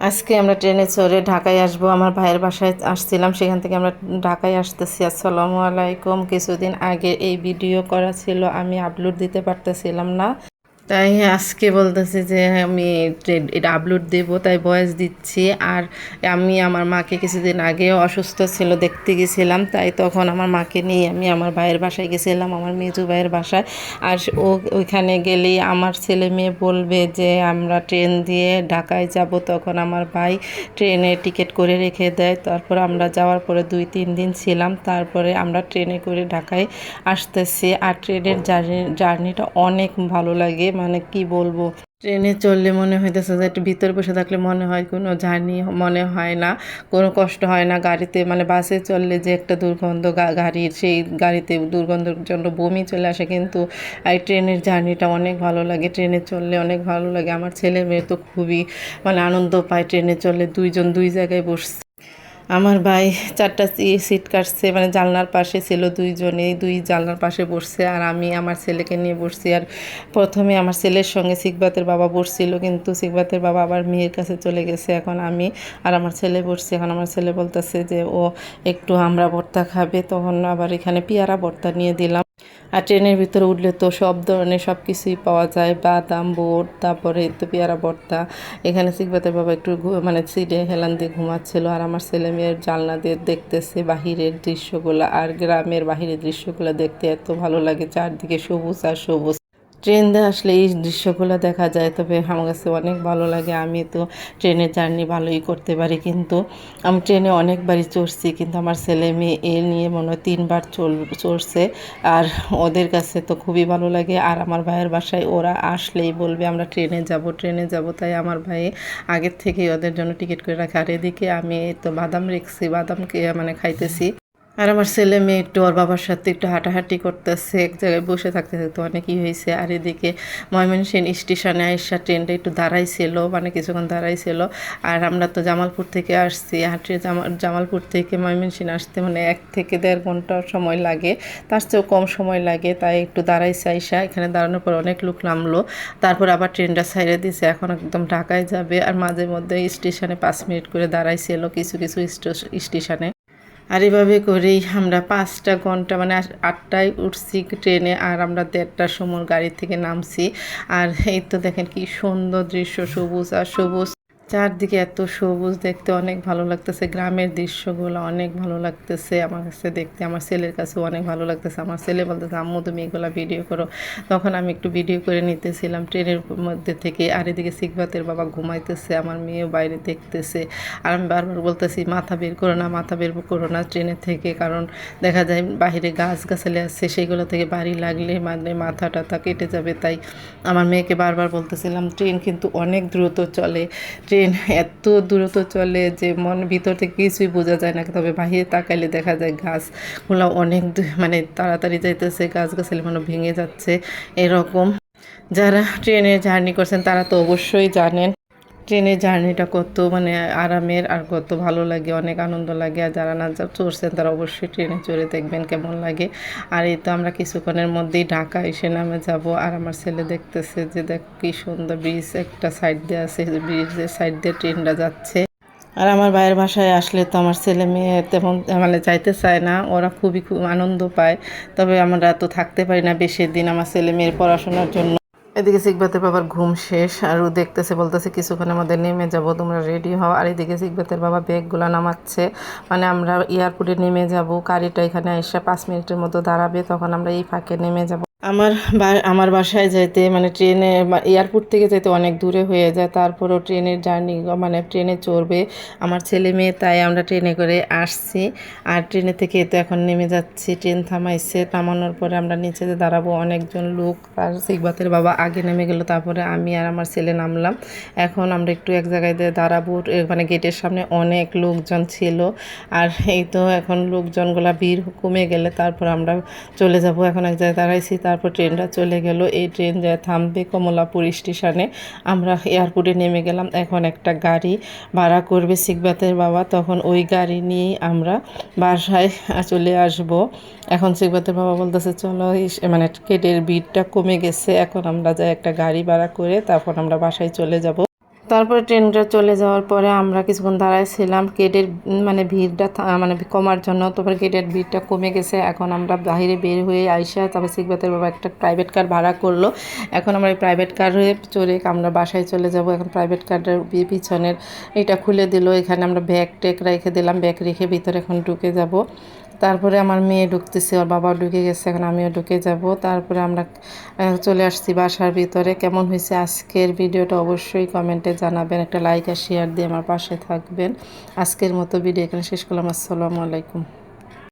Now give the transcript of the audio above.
আজকে আমরা ট্রেনে চড়ে ঢাকায় আসব। আমার ভাইয়ের বাসায় আসছিলাম, সেখান থেকে আমরা ঢাকায় আসতেছি। আসসালামু আলাইকুম। কিছুদিন আগে এই ভিডিও করা ছিল, আমি আপলোড দিতে পারতেছিলাম না। তাই আজকে বলতেছি যে আমি এটা আপলোড দেব তাই ভয়েস দিচ্ছি। আর আমি আমার মাকে কিছুদিন আগে অসুস্থ ছিল দেখতে গেছিলাম তাই তখন আমার মাকে নিয়ে আমি আমার ভাইয়ের বাসায় গেছিলাম আমার মেজু ভাইয়ের বাসায়। আর ও ওইখানে গেলেই আমার ছেলে মেয়ে বলবে যে আমরা ট্রেন দিয়ে ঢাকায় যাব তখন আমার ভাই ট্রেনে টিকিট করে রেখে দেয়। তারপর আমরা যাওয়ার পরে দুই তিন দিন ছিলাম তারপরে আমরা ট্রেনে করে ঢাকায় আসতেছি। আর ট্রেনের জার্নি জার্নিটা অনেক ভালো লাগে। মানে কি বলব? ট্রেনে চললে মনে হইতেছে যে একটু ভিতরে বসে থাকলে মনে হয় কোনো জার্নি মনে হয় না, কোনো কষ্ট হয় না গাড়িতে। মানে বাসে চললে যে একটা দুর্গন্ধ গাড়ির সেই গাড়িতে দুর্গন্ধের জন্য বমি চলে আসে কিন্তু এই ট্রেনের জার্নিটা অনেক ভালো লাগে। ট্রেনে চললে অনেক ভালো লাগে। আমার ছেলে মেয়ে তো খুবই মানে আনন্দ পায় ট্রেনে চললে দুইজন দুই জায়গায় বসছে। আমার ভাই চারটা সিট কাটছে মানে জানলার পাশে ছিল দুইজনে দুই জানলার পাশে বসছে আর আমি আমার ছেলেকে নিয়ে বসছি আর প্রথমে আমার ছেলের সঙ্গে সিকবাতের বাবা বসছিল, কিন্তু সিকবাতের বাবা আবার মেয়ের কাছে চলে গেছে। এখন আমি আর আমার ছেলে বসছি, এখন আমার ছেলে বলতেছে যে, ও একটু আমরা ভর্তা খাবে। তখন আবার এখানে পেয়ারা ভর্তা নিয়ে দিলাম। আর ট্রেনের ভিতরে উঠলে তো সব ধরনের সব কিছুই পাওয়া যায়। বাদাম, বোট, তারপরে তো পেয়ারা বর্তা এখানে সিকবাতের বাবা একটু মানে সিটে হেলান দিয়ে ঘুমাচ্ছিল আর আমার ছেলে মেয়ের জানলা দিয়ে দেখতেছে বাহিরের দৃশ্যগুলো আর গ্রামের বাহিরের দৃশ্যগুলো দেখতে এত ভালো লাগে চারদিকে সবুজ আর সবুজ। ট্রেন দিয়ে আসলে এই দৃশ্যগুলো দেখা যায়, তবে আমার কাছে অনেক ভালো লাগে। আমি তো ট্রেনের জার্নি ভালোই করতে পারি, কিন্তু আমি ট্রেনে অনেকবারই চড়ছি, কিন্তু আমার ছেলে মেয়ে এ নিয়ে মনে হয় তিনবার চল, চড়ছে। আর ওদের কাছে তো খুবই ভালো লাগে, আর আমার ভাইয়ের বাসায় ওরা আসলেই বলবে, আমরা ট্রেনে যাব ট্রেনে যাব। তাই আমার ভাই আগের থেকেই ওদের জন্য টিকিট করে রাখে। আর এদিকে আমি তো বাদাম রেখছি বাদামকে মানে খাইতেছি। আর আমার ছেলে মেয়ে একটু, ওর বাবার সাথে একটু হাঁটাহাঁটি করতেছে, এক জায়গায় বসে থাকতে থাকতে অনেকই হয়েছে। আর এদিকে ময়মনসিংহ স্টেশনে আইসা ট্রেনটা একটু দাঁড়াইছিল মানে কিছুক্ষণ দাঁড়াইছিল। আর আমরা তো জামালপুর থেকে আসছি হাঁটে জামাল জামালপুর থেকে ময়মনসিংহ আসতে মানে এক থেকে দেড় ঘণ্টা সময় লাগে। তার চেয়েও কম সময় লাগে, তাই একটু দাঁড়াইছে আইসা। এখানে দাঁড়ানোর পর অনেক লোক নামলো। তারপর আবার ট্রেনটা ছাইড়ে দিছে, এখন একদম ঢাকায় যাবে। আর মাঝে মধ্যে স্টেশনে পাঁচ মিনিট করে দাঁড়াইছিল কিছু কিছু স্টেশ- স্টেশনে। আর এভাবে করেই আমরা পাঁচটা ঘণ্টা মানে আট- আটটায় উঠছি ট্রেনে আর আমরা দেড়টার সময় গাড়ি থেকে নামছি। আর এই তো দেখেন কি সুন্দর দৃশ্য, সবুজ আর সবুজ চারদিকে এত সবুজ দেখতে অনেক ভালো লাগতেছে। গ্রামের দৃশ্যগুলো অনেক ভালো লাগতেছে। আমার কাছে দেখতে, আমার ছেলের কাছেও অনেক ভালো লাগতেছে। আমার ছেলে বলতেছে, আম্মু, তুমি এগুলো ভিডিও করো। তখন আমি একটু ভিডিও করে নিতেছিলাম। ট্রেনের মধ্যে থেকে আর এদিকে সিকবাতের বাবা ঘুমাইতেছে, আমার মেয়েও বাইরে দেখতেছে। আর আমি বারবার বলতেছি, মাথা বের করো না, মাথা বের করো না ট্রেনের থেকে। কারণ দেখা যায় বাইরে গাছ গাছালি আছে সেগুলো থেকে বাড়ি লাগলে মানে মাথা টাথা কেটে যাবে। তাই আমার মেয়েকে বারবার বলতেছিলাম, ট্রেন কিন্তু অনেক দ্রুত চলে। ট্রেন এত দ্রুত চলে যে মন ভিতর থেকে কিছুই বোঝা যায় না। তবে বাহিরে তাকাইলে দেখা যায় গাছগুলো অনেক মানে তাড়াতাড়ি যাইতেছে, গাছগাছালি মানে ভেঙে যাচ্ছে, এরকম। যারা ট্রেনে জার্নি করছেন তারা তো অবশ্যই জানেন। ট্রেনের জার্নিটা কত মানে আরামের আর কত ভালো লাগে, অনেক আনন্দ লাগে। আর যারা না যা- চড়ছেন তারা অবশ্যই ট্রেনে চড়ে দেখবেন কেমন লাগে। আর এই তো আমরা কিছুক্ষণের মধ্যেই ঢাকা এসে নামে যাব। আর আমার ছেলে দেখতেছে যে দেখ কি সুন্দর ব্রিজ একটা সাইড দিয়ে আছে ব্রিজের সাইড দিয়ে ট্রেনটা যাচ্ছে। আর আমার ভাইয়ের বাসায় আসলে তো আমার ছেলে মেয়ে তেমন মানে যাইতে চায় না, ওরা খুবই খুব আনন্দ পায়। তবে আমরা তো থাকতে পারি না বেশি দিন আমার ছেলে মেয়ের পড়াশোনার জন্য। এদিকে সিকবাতের বাবার ঘুম শেষ, আর ও দেখতেছে, বলতেছে, কিছুক্ষণের মধ্যে নেমে যাব, তোমরা রেডি হও। আর এদিকে সিকবাতের বাবা ব্যাগগুলো নামাচ্ছে। মানে আমরা এয়ারপোর্টে নেমে যাব, গাড়িটা এখানে এসে পাঁচ মিনিটের মতো দাঁড়াবে, তখন আমরা এই ফাঁকে নেমে যাব। আমার আমার বাসায় যাইতে মানে ট্রেনে এয়ারপোর্ট থেকে যেতে অনেক দূরে হয়ে যায়। তারপরও ট্রেনের জার্নি মানে ট্রেনে চড়বে। আমার ছেলে মেয়ে, তাই আমরা ট্রেনে করে আসছি। আর ট্রেনে থেকে তো এখন নেমে যাচ্ছি, ট্রেন থামাইছে। থামানোর পরে আমরা নিচে দাঁড়াবো, অনেকজন লোক আর সিকবাতের বাবা আগে নেমে গেল, তারপরে আমি আর আমার ছেলে নামলাম। এখন আমরা একটু এক জায়গায় দাঁড়াবো মানে গেটের সামনে অনেক লোকজন ছিল। আর এই তো এখন লোকজনগুলা ভিড় কমে গেলে তারপর আমরা চলে যাব। এখন এক জায়গায় দাঁড়াইছি তারপর ট্রেনটা চলে গেল। এই ট্রেন যায় থামবে কমলাপুর স্টেশনে। আমরা এয়ারপোর্টে নেমে গেলাম। এখন একটা গাড়ি ভাড়া করবে সিকবাতের বাবা। তখন ওই গাড়ি নিয়েই আমরা বাসায় চলে আসব। এখন সিকবাতের বাবা বলতেছে, চলো মানে কেটের ভিড়টা কমে গেছে। এখন আমরা যাই একটা গাড়ি ভাড়া করে, তারপর আমরা বাসায় চলে যাব। তারপরে ট্রেনটা চলে যাওয়ার পরে আমরা কিছুক্ষণ দাঁড়াইছিলাম। গেটের উম, মানে ভিড়টা মানে কমার জন্য। তারপরে গেটের ভিড়টা কমে গেছে। এখন আমরা বাইরে বের হয়ে আইসা তারপরে সিকবাতের বাবা একটা প্রাইভেট কার ভাড়া করল। এখন আমরা এই প্রাইভেট কারে চড়ে আমরা বাসায় চলে যাব। এখন প্রাইভেট কারের পিছনের এটা খুলে দিল। এখানে আমরা ব্যাগ টেক রেখে দিলাম। ব্যাগ রেখে ভিতরে এখন ঢুকে যাব। তারপরে আমার মেয়ে ঢুকতেছে, ওর বাবা ঢুকে গেছে, এখন আমিও ঢুকে যাব। তারপরে আমরা চলে আসছি বাসার ভিতরে। কেমন হয়েছে আজকের ভিডিওটা অবশ্যই কমেন্টে জানাবেন, একটা লাইক আর শেয়ার দিয়ে আমার পাশে থাকবেন। আজকের মতো ভিডিও এখানে শেষ করলাম, আসসালামু আলাইকুম।